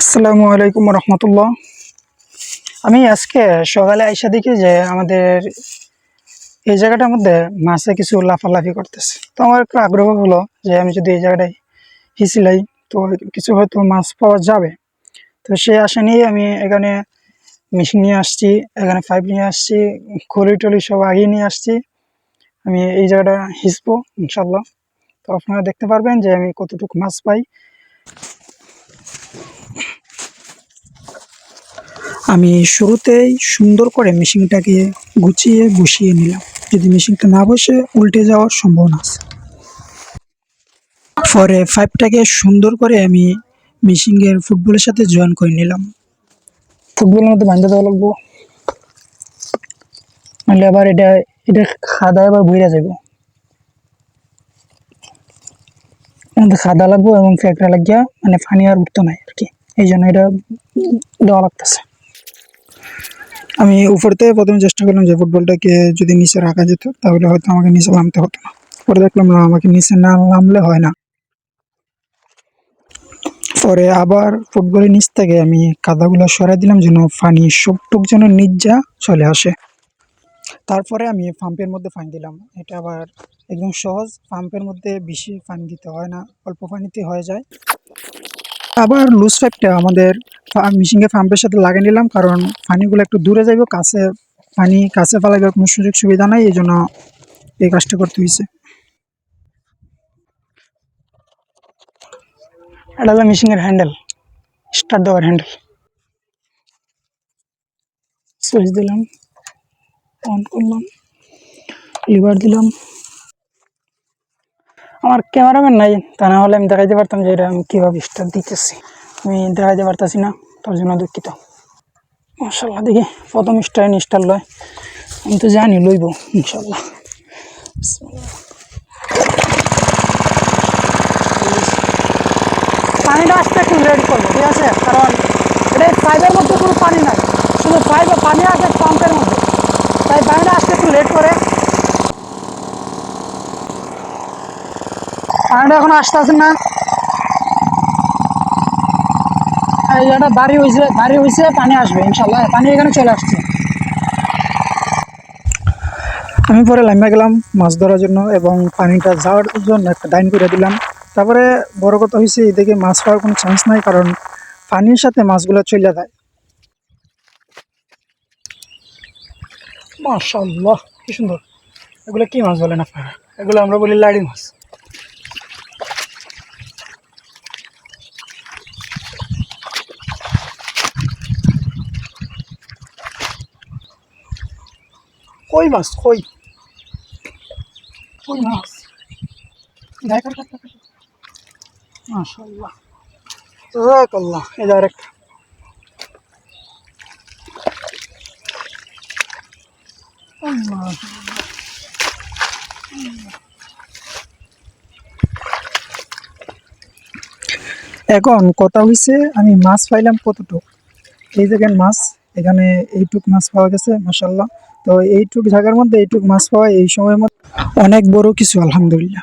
আসসালামু আলাইকুম রহমতুল্লাহ। আমি আজকে সকালে আইসা দেখি যে আমাদের এই জায়গাটার মধ্যে মাছে কিছু লাফালাফি করতেছে। তো আমার একটু আগ্রহ হলো যে আমি যদি এই জায়গাটায় হিসিলাই তো কিছু হয়তো মাছ পাওয়া যাবে। তো সে আশা নিয়ে আমি এখানে মেশিন নিয়ে আসছি, এখানে পাইপ নিয়ে আসছি, খড়ি টলি সব আগিয়ে নিয়ে আসছি। আমি এই জায়গাটা হিসবো ইনশাল্লাহ তো আপনারা দেখতে পারবেন যে আমি কতটুকু মাছ পাই। আমি শুরুতেই সুন্দর করে মেশিনটাকে গুছিয়ে বসিয়ে নিলাম। যদি মেশিনটা না বসে উল্টে যাওয়ার সম্ভাবনা আছে। পরে পাইপটাকে সুন্দর করে আমি মেশিনের ফুটবলের সাথে জয়েন করে নিলাম। ফুটবলের মধ্যে বাঁধতে দেওয়া লাগবো। নাহলে আবার এটা এটা খাদা আবার বইরা যাব খাদা লাগবো এবং ফ্যাকড়া লাগিয়া মানে ফানি আর উঠতো নাই আর কি। এই জন্য এটা দেওয়া লাগতেছে। আমি উপর থেকে প্রথমে চেষ্টা করলাম যে ফুটবলটাকে যদি নিচে রাখা যেত, তাহলে হয়তো আমাকে নিচে নামতে হতো না। পরে দেখলাম না, আমাকে নিচে না নামলে হয় না। পরে আবার ফুটবলের নিচ থেকে আমি কাদাগুলো সরাই দিলাম যেন পানি সবটুক যেন যা চলে আসে। তারপরে আমি পাম্পের মধ্যে পানি দিলাম। এটা আবার একদম সহজ, পাম্পের মধ্যে বেশি পানি দিতে হয় না, অল্প পানিতে হয়ে যায়। আবার লুজ পাইপটা আমাদের মেশিনকে পাম্পের সাথে লাগিয়ে নিলাম, কারণ পানিগুলো একটু দূরে যাইব, কাছে পানি কাছে ফেলাবার কোনো সুযোগ সুবিধা নাই, এই জন্য এই কাজটা করতে হয়েছে এটা হলো মেশিনের হ্যান্ডেল স্টার্ট দেওয়ার হ্যান্ডেল। সুইচ দিলাম, অন করলাম, লিভার দিলাম। আমার ক্যামেরাম্যান নাই, তা না হলে আমি দেখাইতে পারতাম যে এটা আমি কীভাবে স্টার্ট দিতেছি। আমি দেখাইতে পারতাছি না, তার জন্য দুঃখিত। মার্শাল্লাহ দেখি প্রথম স্টার স্টার লয়। আমি তো জানি লইব ইনশাল্লাহ পানিটা আসতে একটু রেডি করব, ঠিক আছে? কারণ এটা পাইপের মধ্যে কোনো পানি নাই। শুধু পাইপে পানি আছে পাম্পের মধ্যে। তাই পানিটা আসতে একটু লেট করে। পানিটা এখন আসতে আসে না। জায়গাটা বাড়ি হয়েছে বাড়ি হয়েছে, পানি আসবে, ইনশাল্লাহ। পানি এখানে চলে আসছে। আমি পরে লাম্বা গেলাম মাছ ধরার জন্য এবং পানিটা যাওয়ার জন্য একটা ডাইন করে দিলাম। তারপরে বড় কথা হয়েছে, এদিকে মাছ পাওয়ার কোনো চান্স নাই কারণ পানির সাথে মাছগুলো চলে যায়। মাশাল্লাহ, কি সুন্দর। এগুলো কি মাছ বলেন আপনারা? এগুলো আমরা বলি লাড়ি মাছ। কই মাছ? কই? কই মাছ? দেখ মাশাল্লাহ এই যে আরেকটা। আল্লাহ এখন কথা হইছে আমি মাছ পাইলাম কতটুক? এই জায়গায় মাছ। এখানে এইটুক মাছ পাওয়া গেছে মাসাল্লাহ তো এইটুক জায়গার মধ্যে এইটুক মাছ পাওয়া এই সময়ের মধ্যে অনেক বড় কিছু, আলহামদুলিল্লাহ।